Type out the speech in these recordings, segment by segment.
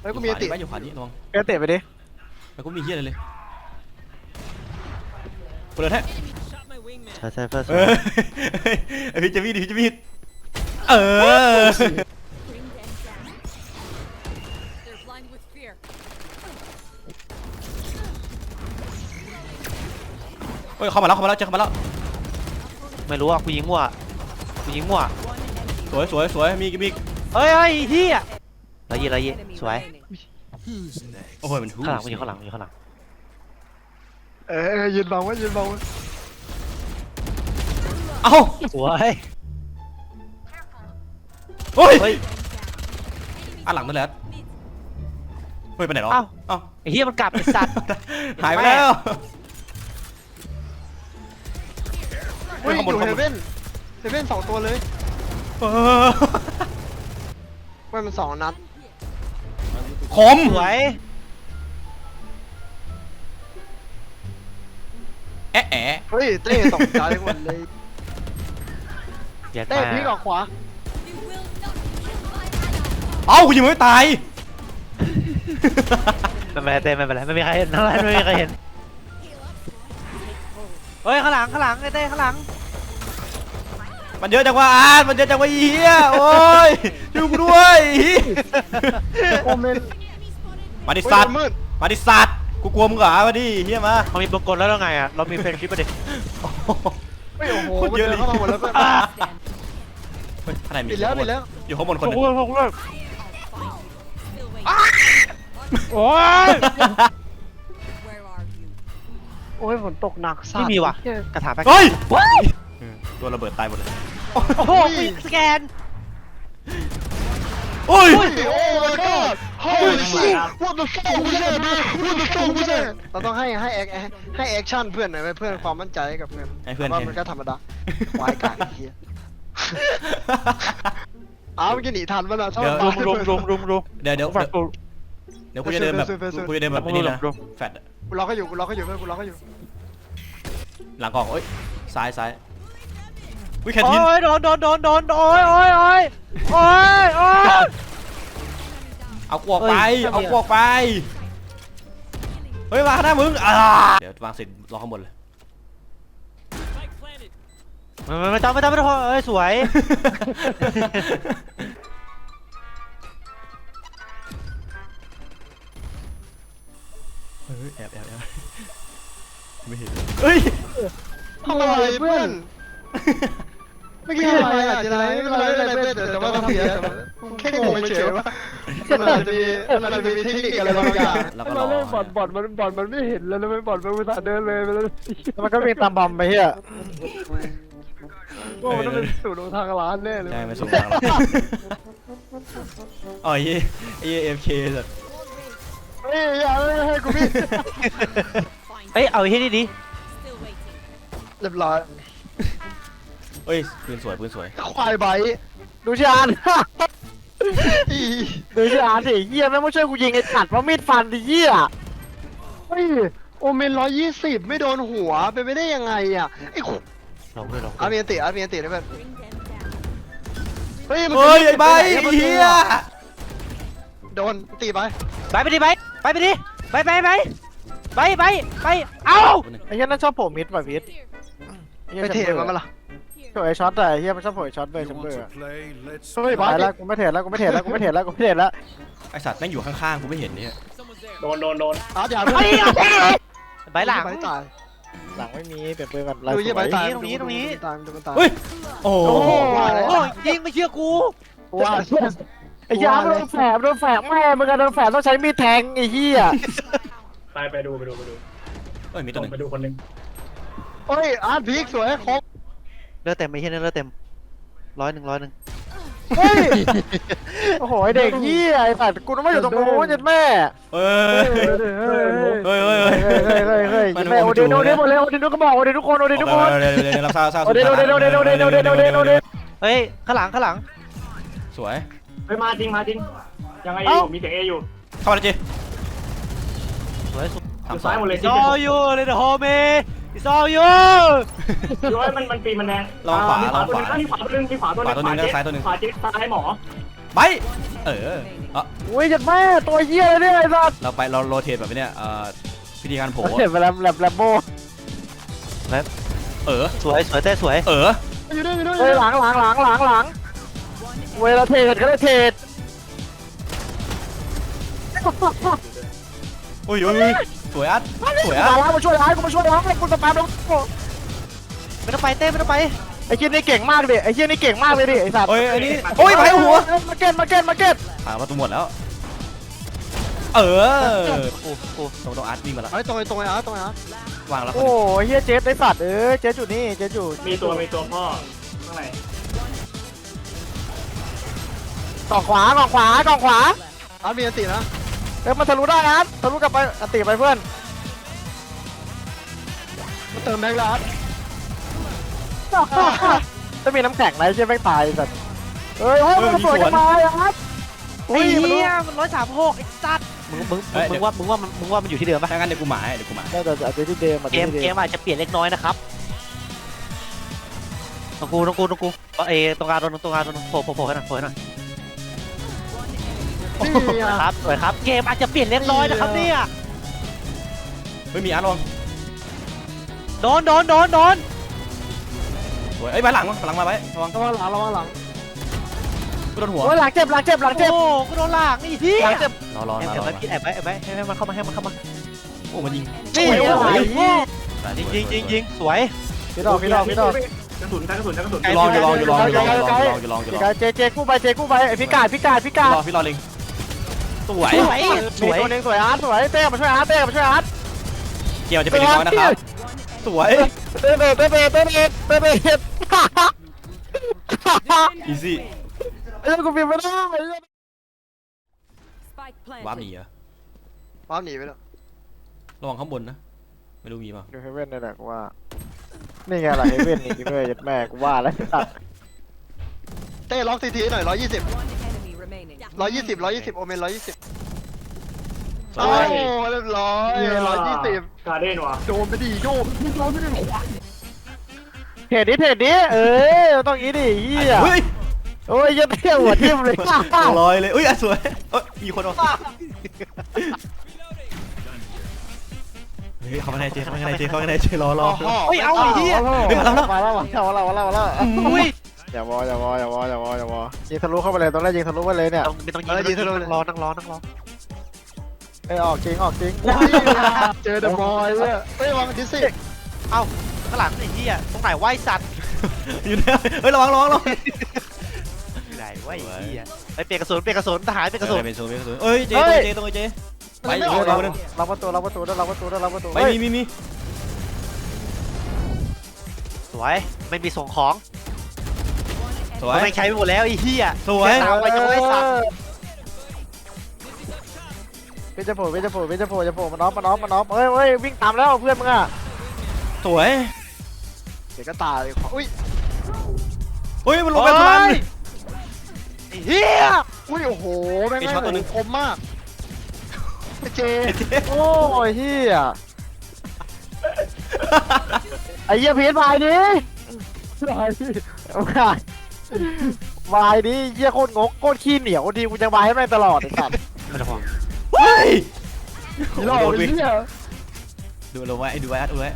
เฮ้ยกูมีอันติไว้อยู่ขวานี้ระวังเอเตะไปดิแล้วกูมีเฮียอะไรเลยกูเลยแท้ ใช่ใช่เพื่อนเออไอพี่จะมีดพี่จะมีดเออ Bring them down. They're blind with fear. เฮ้ยเข้ามาแล้วเข้ามาแล้วเจอเข้ามาแล้ว ไม่รู้อะกูยิงมั่วกูยิงมั่วสวยสวยสวยมีอีกมีอีกเฮ้ยเฮ้ยเฮีย ละเอียดละเอียดสวย โอ้ยมันหูข้างหลังกูอยู่ข้างหลังกูอยู่ข้างหลังเออเออยืนบังไว้ยืนบังไว้เอ้าสวยเฮ้ยเฮ้ยอะหลังนั่นแหละเฮ้ยไปไหนหรอเอ้า เอ้าไอ้เฮียมันกลับไอ้สัตว์ หายไปแล้ว เฮ้ยข้างบนอยู่ข้างเฮบน เว่นเฮเว่นสองตัวเลยเออเว้ยมันสองนัด คมสวยแอะแอะเฮ้ยเต้ตกใจหมดเลยเหี้ยัดเต้มาพลิกออกขวา You will not kill my ally. เอ้ากูยิงมันไม่ตายไม่เป็นไรเต้ไม่เป็นไรไม่มีใครเห็นทั้งนั้นไม่มีใครเห็นเฮ้ยข้างหลังข้างหลังไอ้เต้ข้างหลังมันเยอะจังวะอาร์ตมันเยอะจังวะไอ้เฮียโอ้ยช่วยกูด้วยโอเมน มาดิเฮ้ยสัตว์มันมืดมาดิสัตว์กูกลัวมึงเหรอมาดิเฮียมามันมีบงกลแล้วแล้วไงอะ เรามีเฟรนชิปปะดิเฮ้ยโอ้โหคนมันเยอะเดิเลนยเข้ามาหมดแล้วเพื่อนเฮ้ยข้างในมีปิดแล้วปิดแล้วอยู่ข้างบนคนพหวนึกงเลิกพวกเลิก Still waiting. โอ้ย Where are you? โอ้ยฝนตกหนักสัตไม่ว์มีว่ะเหี้ยกระถางไปเฮ้ยว้ายเออตัวระเบิดตายหมดเลยโอ้โหมีสแกนโอ้ยโอ้ยโอ้ my god holy shit what the fuck was that man what the fuck was that เราต้องให้ให้แอคให้แอคชั่นเพื่อนหน่อยไหมเพื่อนความมั่นใจให้กับเพื่อนให้เพื่อนว่าเห็น มันก็ธรรมดาควายกากไอ้เฮียอ้าวเมื่อกี้หนีทันปะน่ะชอบรุมรุมรุมรุมรุมเดี๋ยวเดี๋ยวฝากกูเดี๋ยวกูจะเดินแบบเฟซเฟซเฟซกูจะเดินแบบไอ้นี่นะรุมแฟดอะกูล็อกก็อยู่กูล็อกก็อยู่เพื่อนกูล็อกก็อยู่หลังกล่องโอ้ยซ้ายซ้ายวิแคนโอ้ทินยโดนโดนโดนโดนโอ้ยโอ้ยโอ้ยโอ้ยโอ้ย เอากวกไปเอ้ยเอากวกไป เฮ้ยมาข้างหน้ามึงอ่าเดี๋ยววางเสร็จรอข้างบนเลย ไม่ไม่ไม่ต้องไม่ต้องไม่ต้องเอ้ยสวย เฮ้ยแอบแอบแอบไม่เห็นเฮ้ย ทำอะไรเพื่อนเมื่อกี้อะไรอะเจนอะไรไม่เป็นไรไม่เป็นไรเพื่อนแต่ว่าต้องเสียแค่งงเฉยๆว่ามันอาจจะมีมันอาจจะมีเทคนิคอะไรบางอย่างแล้วก็รเราอเล่นบอลบอลมันบอลมันไม่เห็นแล้วแล้วไม่บอลมันอุตส่าห์เดินเลยไปแล้วมันก็มีตามบอมไปเฮียว่ามันต้องเป็นสูตรของทางร้านแน่เลยใช่ไม่สูงทางหรอกอ๋อไอ้ไอ้เอฟเคสัตว์เฮ้ยอย่าเลยให้กูพี่เอ้ยเอาไอ้เฮียนี่ดิ Still waiting. เรียบร้อยเฮ้ยปืนสวยปืนสวยควายไบต์ดูชานอี ดูชานสิเฮียแม่งไม่ช่วยกูยิงไอ้สัตว์เพราะมีดฟันดิเฮียเฮ้ยโอเมนร้อยยี่สิบไม่โดนหัวเป็นไปได้ยังไงอะไอ้ขลองด้วยลองอาร์เมียนติอาร์เมียนตินะเพื่อน Bring them down. เฮ้ยมันเฮ้ยไอ้ใบไอ้เหี้ยโดนตีไปไปไปดิไปไปไปดิไปไปไปไปไปไปเอ้าไอ้เฮียนั่นชอบโผล่มิดว่ะพีทไปเทมันมาล่ะ โผล่ไอ้ช็อตอะไอ้เฮียมันชอบโผล่ไอ้ช็อตเว้ย You ชัม want เบอร์ to play? Let's เฮ้ยไปบาสแล้วกูไม่เทรดแล้วกูไม่เทรดแล้วกูไม่เทรดแล้วกูไม่เทรดแล้วไอสัตว์แม่งอยู่ข้างๆกูไม่เห็นเนี่ยโดนโดนโดนอาร์ตอย่าไปเพิ่งไปหลังไปตายหลังไม่มีเปลี่ยนปืนกันดูยี่ไปตายตรงนี้ตรงนี้ ตายดูมันตายเฮ้ยโอ้โอ้โหโหว่าแล้วโอ้ยยิงไม่เชื่อกูว่าไอ้ยาโดนแฝบโดนแฝบแม่มึงกันโดนแฝบต้องใช้มีดแทงไอ้เฮียไปไปดูไปดูไปดูเอ้ยมีตัวหนึ่งไปดูคนหนึ่งเฮ้ยอาร์ตพีคสวยครบ เลือดเต็มไอ้เฮียเลือดเต็มร้อยหนึ่งร้อยหนึ่งเฮ้ย โอ้โหไอ้เด็กเฮียไอ้สัตว์กูต้องมาอยู่ตรงนู้นยันแม่เฮ้ยเฮ้ยเฮ้ยเฮ้ยเฮ้ยเฮ้ยเฮ้ยเฮ้ยมันแม่โอเดนมันโอเดนหมดเลยโอเดนทุกคนบอกโอเดนทุกคนโอเดนทุกคนเดี๋ยวเดี๋ยวเดี๋ยวรับทราบทราบโอเดนโอเดนโอเดนโอเดนโอเดนโอเดนโอเดนเฮ้ยข้างหลังข้างหลังสวยไปมาจริงมาจริงยังไงอเอ้ายู่มีเสียงเออยู่เข้ามาเลยจีสวยสุดอยู่ซ้ายหมดเลยซอยูเลย เดอะโฮเมซอยูย้อยมันมันปีนมันแดงลองขวามีลองขวาตัวหนึงมีขวาตัวหนึงมีขวาตัวหนึงขวาตัวหนึ่งเจ๊ซ้ายตัวหนึ่งขวาเจ๊ซ้ายหมอไปเออเอะโอ้ยยัดแม่ตัวเหี้ยเลยเนี่ยไอ้สัสเราไปเราโรเทตแบบนี้เอ่อพิธีการโผล่เห็นไปแล้วแลบแลบโบเออสวยสวยเต้สวย เอออยู่ด้วยอยู่ด้วยเฮ้ยหลังหลังหลังหลังหลังเวลาเทรดก็ได้เทรดโอ้ยโอ้ย สวยอัดสวยอัมาดแล้วมาช่วยร้ายกูมาช่วยร้ายกูสปามแล้วไม่ต้องไปเต้ไม่ต้องไปไอ้เหี้ยนี่เก่งมากดิไอ้เหี้ยนี่เก่งมากเลยดิไอ้สัตว์โอ้ยอันนี้โอ้ยไปหัวมาเก็ตมาเก็ตมาเก็ตผ่านประตูหมดแล้ว เออโอ้โหตรงตรงอาร์ตวิ่งมาแล้วไอ้ตรงไอ้ตรงไอ้อาร์ตตรงไอ้อาร์ตวางแล้วโอ้ยเหี้ยเจ๊ไอ้สัตว์เออเจ๊อยู่นี่เจ๊อยู่มีตัวมีตัวพ่อข้างในกล่องขวากล่องขวากล่องขวาอาร์ตมีอันตินะ เอ้ยมันทะลุได้นะทะลุกลับไปอติไปเพื่อนมันเติมแม็กแล้วอาร์ตจะมีน้ำแข็งไรใช่ไหมตายสัตว์เฮ้ยเฮ้ยมันสวยกันมาอะครับไอ้เหี้ยมันร้อยสามหกไอ้สัตว์มึงมึงมึงว่ามึงว่ามันมึงว่ามันอยู่ที่เดิมปะถ้างั้นเดี๋ยวกูหมายเดี๋ยวกูหมายน่าจะอาจจะที่เดิมอาจเกจะมที่เกเดิมมอาจจะเปลี่ยนเล็กน้อยนะครับตรงกูตรงกูตรงกูเอตรงกลางตรงตรงกลางตรงโผล่โผล่โผล่ให้หน่อยโผล่ให้หน่อย นี่อะครับสวยครับ เกมอาจจะเปลี่ยนเล็กน้อยนะครับเนี่ย เฮ้ยมีอาร์ตลองโดนโดนโดนโดนสวยเอ้ยมาหลังมาหลังมาไว้ระวังระวังหลังระวังหลังกูโดนหัวโอ้ยหลังเจ็บหลังเจ็บหลังเจ็บโอ้กูโดนหลากนี่พี่หลังเจ็บรอรอแอบรอแอบไว้พี่แอบไว้แอบไว้ให้ให้มันเข้ามาให้มันเข้ามาโอ้มันยิงนี่โอ้ยโอ้ยยิงยิงยิงยิงสวยพี่ดอกพี่ดอกพี่ดอกกระสุนกระสุนกระสุนอยู่รออยู่รออยู่รออยู่รออยู่รออยู่รออยู่รออยู่รพี่อกายเจเจกู้ไปเจกู้ไปไอพี่กาดพี่กาดพี่กาดรอพี่รอลิง สวยสวยสมีวยตัวหนึงสวยอาร์ตสวยเต้มาช่วยอาร์ตเต้มาช่วยอาร์ตเกี่ยวจะเป็นเล็กน้อยนะครับ สวย เต้เต้เต้เต้เต้เต้เต้เต้อีซี่ไอ้เจ้ากูพิมพ์ไม่ได้ Spike วาร์ปหนี planted. เหรอป้าหนีไปแล้วระวังข้างบนนะ ไม่รู้มีเปล่าอยู่เฮเว่นนี่แหละกูว่า นี่ไงล่ะเฮเว่นนี่จริงด้วยยัดแม่กูว่าแล้วสัตว์เต้ล็อกทีทีหน่อยร้อยยี่สิบ One enemy remaining. ร้อยยี่สิบร้อยยี่สิบโอเมนร้อยยี่สิบสโอ้วยเรียบร้อยร้อยยี่สิบการเด้นว่ะโดนไปดิโยมโดนไปดิเทรดดิเทรดดิเออต้องงี้ดิเฮียเฮ้ยโอ้ยยัดเที่ยวหัวทิ่มเลยลอยเลยอุ้ยอะสวยเอ้ยมีคนออกเฮ้ยเข้ามาในเจเข้ามาในเจเข้ามาในเจรอรอ เฮ้ยเอาไอ้เหี้ย มาแล้วมาแล้วมาแล้วมาแล้วมาแล้วมาแล้วอุ้ย อย่าวออย่าวออย่าวออย่าวออย่าวอยิงทะลุเข้าไปเลยตอนแรกยิงทะลุไปเลยเนี่ย ต้องไม่ต้องยิงนั่งรอนั่งรอนั่งรอไอ้ออกจริงออกจริงเจอเดอะบอยเนี่ยเฮ้ยวังดิสซี่เอ้าข้างหลังไอ้เหี้ยตรงไหนไหวสัตว์อยู่เนี่ยเฮ้ยระวังระวังระวังอยู่ไหนไหวไอ้เหี้ยไปเปลี่ยนกระสุนเปลี่ยนกระสุนทหารเปลี่ยนกระสุน เป็นโซนเป็นโซนเอ้ยเจตรงเจตรงเจ ไปอยู่เราเราเนี่ยเราประตูเราประตูเราประตูเราประตูไปมีมีมีสวยไม่มีส่งของ สวย ไม่ใช้ไปหมดแล้วไอ้เหี้ยสวย ตามไปจะไม่สับพี่จะโผล่พี่จะโผล่พี่จะโผล่จะโผล่มาน้องมาน้องมาน้องเฮ้ยเฮ้ยวิ่งตามแล้วเพื่อนมึงอะสวยเดี๋ยวก็ตายอุ้ยเฮ้ยมันลงไปทุลันไอ้เหี้ยอุ้ยโอ้โหแม่งไอ้ช็อตตัวหนึ่งคมมากไอ้เจโอ้ยเฮียไอ้เหี้ยพีทวายดิวายดิวาย วายดิเหี้ยโคตรงกโคตรขี้เหนียวดีกูจะวายให้แม่งตลอดไอ้สัตว์ไม่ต้องห่วงเฮ้ยหลอกไอ้เหี้ยดูลงไว้ดูไว้ดูไว้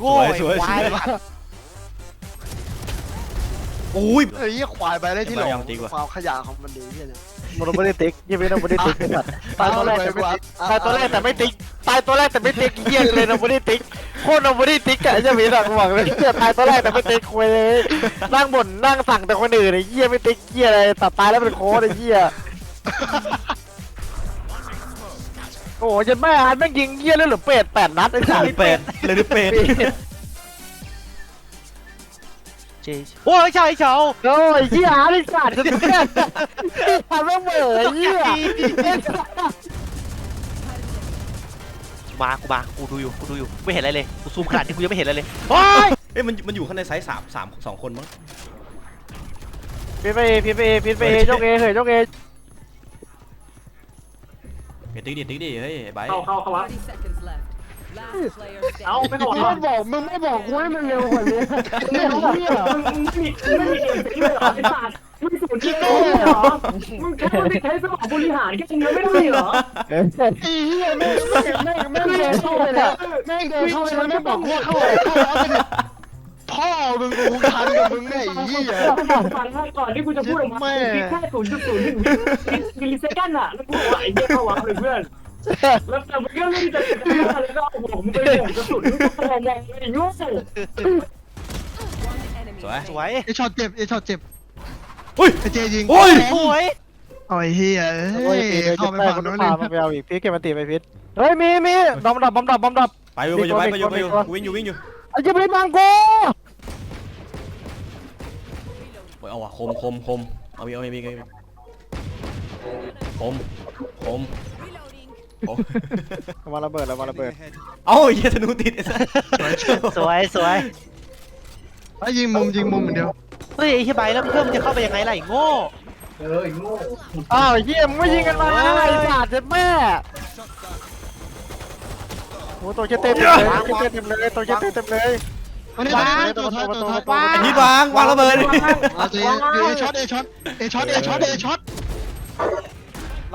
โง่ไอ้สวยควายสวยอุ้ย เฮ้ยควายไปได้ที่หลงยังดีกว่า ความขยะของมันดีเหี้ยเนี่ยมันไม่ได้ติ๊กยี่ไม่ต้องไม่ได้ติ๊กไอ้สัตว์ตายตัวแรกแต่ไม่ติ๊กตายตัวแรกแต่ไม่ติ๊กตายตัวแรกแต่ไม่ติ๊กเหี้ยเลยนะไม่ได้ติ๊ก โคตรไม่ได้ติ๊กอะไอ้เจ้าหมีหลักหวังเลยเหี้ยตายตัวแรกแต่ไม่ติ๊กคุยเลยนั่งบ่นนั่งสั่งแต่คนอื่นไอ้เหี้ยไม่ติ๊กเหี้ยอะไรตัดตายแล้วเป็นโค้ดไอ้เหี้ยโอ้ยยันแม่อันแม่งยิงเหี้ยเลยเหรือเป็ดแปดนัดไอ้สัตว์เป็ดเลยดูเป็ดเจ๊โอ้ยเฉาไอ้เฉา โอ้ยเหี้ยอาร์ตไอ้สัตว์จะถึงเนี่ยทำแม่งเบื่อไอ้เหี้ย มากูมากูดูอยู่กูดูอยู่ไม่เห็นอะไรเลยกูซูมขนาดนี้กูยังไม่เห็นอะไรเลยโอ้ยเอ้ยมันมันอยู่ข้างในไซส์สามสามสองคนมั้งพีทไปเอพีทไปเอพีทไปเอโจกเอเฮ้ยโจกเอเดี๋ยวติ๊กดิติ๊กดิเฮ้ยไอ้ใบเข้าเข้าเข้าวัด30 seconds left. Last player เอ้า standing. ไม่บอกมึงไม่บอกมึงไม่บอกกูให้มันเร็วกว่านี้เนี่ยเหี้ยมึงไม่มีไม่มีเอ็มซีเลยเหรอไอ้สัตว์ไม่ศูนย์คิดโอ้โง่โหเหรอ มึงแค่ไม่ใช้สมองบริหารแค่นี้ไม่ได้เหรอไอ้เหี้ยแม่งแม่งแม่งแม่งเดินเข้าไปแล้วแม่งเดินเข้าไปแล้วแม่งบอกว่าเข้าเข้าเข้าเอาไปดิพ่อมึงกูทันกับมึงไงไอ้เหี้ยฟังให้ก่อนที่กูจะพูดออกมาแค่ศูนย์จุดศูนย์หนึ่งมิลลิเซกันอะแล้วกูบอกว่าไอ้เหี้ยเข้าวังเลยเพื่อนแล้วแต่มันก็ไม่ได้จะแล้วก็โอ้โหมึงไปเรื่องกระสุนมึงก็แรงแรงไอ้โง่ One enemy สวยสวยไอช็อตเจ็บไอช็อตเจ็บ อุ้ย ไอเจยิงโอ้ยสวยเอาไอ้เหี้ยโอ้เอ้ยยเข้าเข้าไปไปฝั่ฝั่งงนู้โน้นนเลเลยยไปเอาอีกพี่เก็บมาตีไปพิษเฮ้ยมีมีบอมดับบอมดับบอมดับไปอยู่ไปอยู่ไปอยู่ไปอยู่กูวิ่งอยู่วิ่งอยู่ไอ้เจ้าเป็นมังกูโอ้ยเอาว่ะคมคมคมเอามีเอามีมีมีคมคม reloading. คมมาระเบิดแล้วมาระเบิดเอ้าเหี้ยธนูติดไอ้สัสสวยสวยไอ้ยิงมุมยิงมุมเหมือนเดียว เฮ้ยไอ้เหี้ยใบแล้วเพื่อนมันจะเข้าไปยังไงล่ะไอ้โง่อ้าวเฮียมึงไม่ยิงกันมาไอ้สัตว์เจ็บแม่โอ้ตัวเจ็บเต็มเลยตัวเจ็บเต็มเลยตัวเจ็บเต็มเลยวันนี้ตัวท้ายตัวท้ายตัวท้ายไอ้นี่วางวางระเบิดเอาเจเอช็อตเอช็อตเอช็อตเอช็อตเอช็อต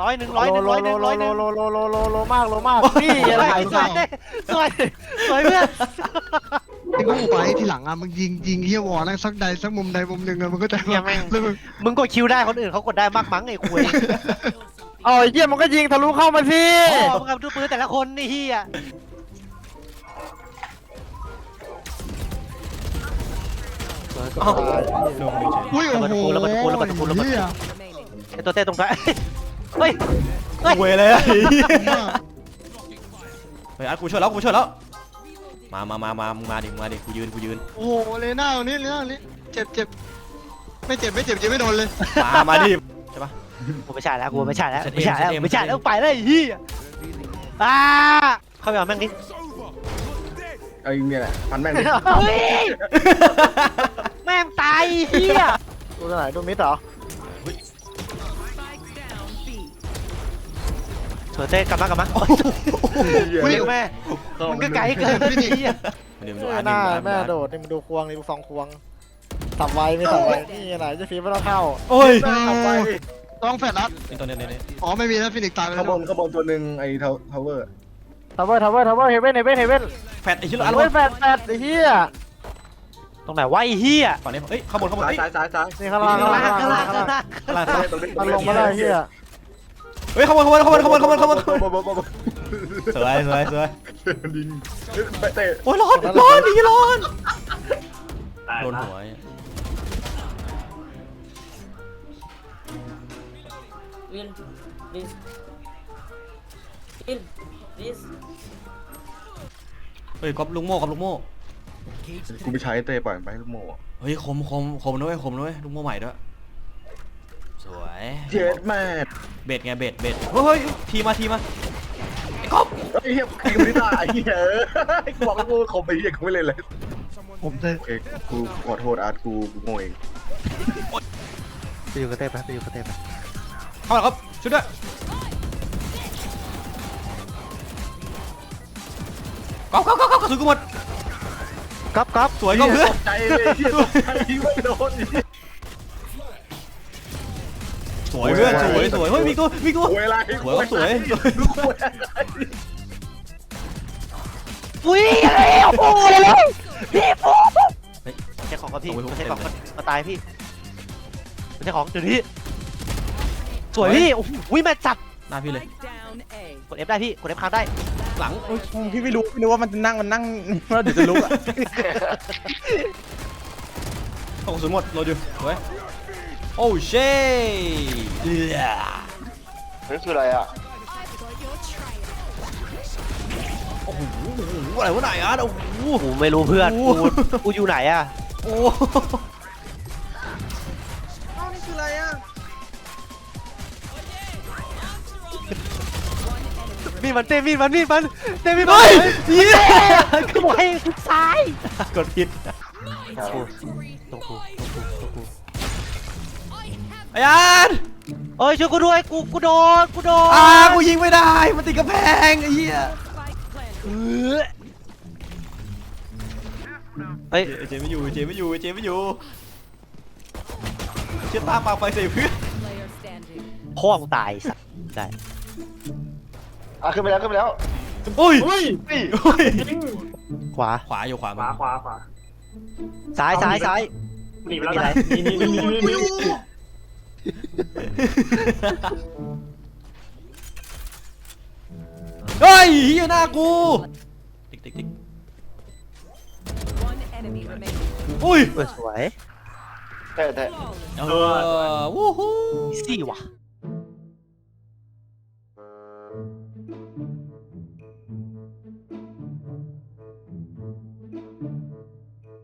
ร้อยหนึ่งร้อยหนึ่งโลร้อยหนึ่งโลร้อยหโลนึ่งโลโลโลโลโลมากโลมากนี่อะไรสวยสวยสวยเพื่อน ไอ้กูไปทีหลังอะมึงยิงยิงเฮียวอลนะสักใดสักมุมใดมุมหนึ่งอะมึงก็จะแล้วมึงมึงกดคิวได้คนอื่นเขากดได้มากมั้งไอ้คุยเอาไอ้เหี้ยมันก็ยิงทะลุเข้ามาสิโอ้มึงกับดูปืนแต่ละคนนี่เฮียเอ้าโดนยิงเฉยอุ้ยโอ้โห Remaining. ไอ้ตัวเต้ตรงท้ายเฮ้ยเฮ้ยเวยเลยไอ้เหี้ยเฮ้ยอาร์ตกูช่วยแล้วกูช่วยแล้ว มามามามามึงมาดิมึงมาดิกูยืนกูยืน โอ้โหเลน่านี้เลน่านี้เจ็บเจ็บไม่เจ็บไม่เจ็บยังไม่โดนเลยมามาดิใช่ปะ กูไม่ใช่แล้วกูไม่ใช่แล้วเสร็จไม่ใช่แล้วเองไม่ใช่เสร็จเองแล้วไปเลยไอ้เฮียอ่าเข้าไปเอาแม่งดิเอาอีกเนี่ยแหละพันแม่งดิเฮ้ยแม่งตายไอ้เฮียดูตรงไหนดูมิดเหรอ เถอะเต้กลับมากลับมาโอ้ยแม่มันก็ไกลเกินไอ้เฮียเดี๋ยวหดูอาร์ตน้าดิแม่โดดนี่มึงดูควงนี่มึงสองควงสับไว้ไม่สับไว้นี่ไหนจะฟีไม่ต้องเข้าโอ้ยทำไปต้องแฟดรัดนี่ตัวเนี้ยเนี่ยอ๋อไม่มีแล้วฟินิกตายไปข้าแล้งบวนข้างบนตัวหนึ่งไอ้ทาวเวอร์ทาวเวอร์ทาวเวอร์ทาวเวอร์เฮเว่นเฮเว่นเฮเว่นแฟดไอ้ชิ้นละอันเฮเว่นแฟดแฟดไอ้เหี้ยตรงไหนวะไอ้เฮียฝั่งนี้เอ้ยข้างบนข้างบนซ้ายเอ้ยซ้ายซ้ายซ้ายนี่ข้างล่างข้างล่างข้างข้างล่าล่างงข้างล่างข้างล่างตรงนี้มันลงมาได้เหี้ย เฮ้ยข้างบนข้างบนข้างบนข้าบนข้างบนข้าบนบบบบบสวยสวยสวยดิงเตะโอ้ยร้อนร้อนดีร้อนโดนหัว Will, please. Will, please. เฮ้ยก๊อปลุงโม่ก๊อปลุงโม่กูไปใช้เตะปล่อยไปลูกโม่เฮ้ยคมคมคมด้วยคมด้วยลุงโม่ใหม่ด้วย สวยเจ็ดแม่เบ็ดไงเบ็ดเบ็ดเฮ้ยทีมาทีมาไอ้ก๊อฟไอ้เหี้ยคือไม่ได้ไอ้เหี้ยกูบอกแล้วกูคอมไปเหี้ยกูไม่เล่นเลยผมจะโอเคกูขอโทษอาร์ตกูกูโง่เองไปอยู่กับเต้ไปไปอยู่กับเต้ไปเข้ามาครับช่วยด้วยก๊อฟก๊อฟก๊อฟก๊อฟกระสุนกูหมดก๊อปก๊อปสวยก๊อฟเพื่อนตกใจเลยเหี้ยตกใจไม่โดนส วยเพื่อนสวยสวยเฮ้ยมีตัวมีตัวสวยอะไรสวยครับสวยสวยสวยอะไรอุ้ยอะไรโอ้โหเลยพี่ฟูใช่ของกับพี่ไม่ใช่ของมาตายพี่ไม่ใช่ของเดี๋ยวนี้สวยพี่โอ้โหแม่จัดหน้าพี่เลย Spike down A. กด F ได้พี่กด F ค้างได้ หลังพี่ไม่รู้ไม่รู้ว่ามันจะนั่งมันนั่งแล้วเดี๋ยวจะลุกอะเอากระสุนหมดโหลดอยู่สวย โอ้เช่เอือนี่คืออะไรอะโอ้โหอะไรวะไหนอะโอ้โห กูไม่รู้เพื่อนโอ้กู กูอยู่ไหนอะโอ้มีดมันเต้มีดมันมีดมันเต้มีดมันเฮ้ยเหี้ยคือบอกให้คุกซ้าย กดผิดตรงกูตรงกูตรงกูไอ้อันเอ้ยช่วยกูด้วยกูกูโดนกูโดนอ่ากูยิงไม่ได้ มันติดกระแพงไอ้เหี้ยเออเฮ้ยเจไม่อยู่เจไม่อยู่เจไม่อยู่เชื่อตาปาไฟใส่เพื่อน Player standing. พ่อมึงตายสัตว์ได้อะขึ้นไปแล้วขึ้นไปแล้วอุ้ยอุ้ยอุ้ยยิงขวาขวาอยู่ขวาขวาขวาขวาซ้ายซ้ายซ้ายหนีไปแล้วนะนี่นี่นี่นี่นี่ เฮ้ยเฮียหน้ากูติ๊กติ๊กติ๊ก One enemy remaining. อุ้ยเออสวยแต่แต่เออวู้ฮู้อีซี่ว่ะ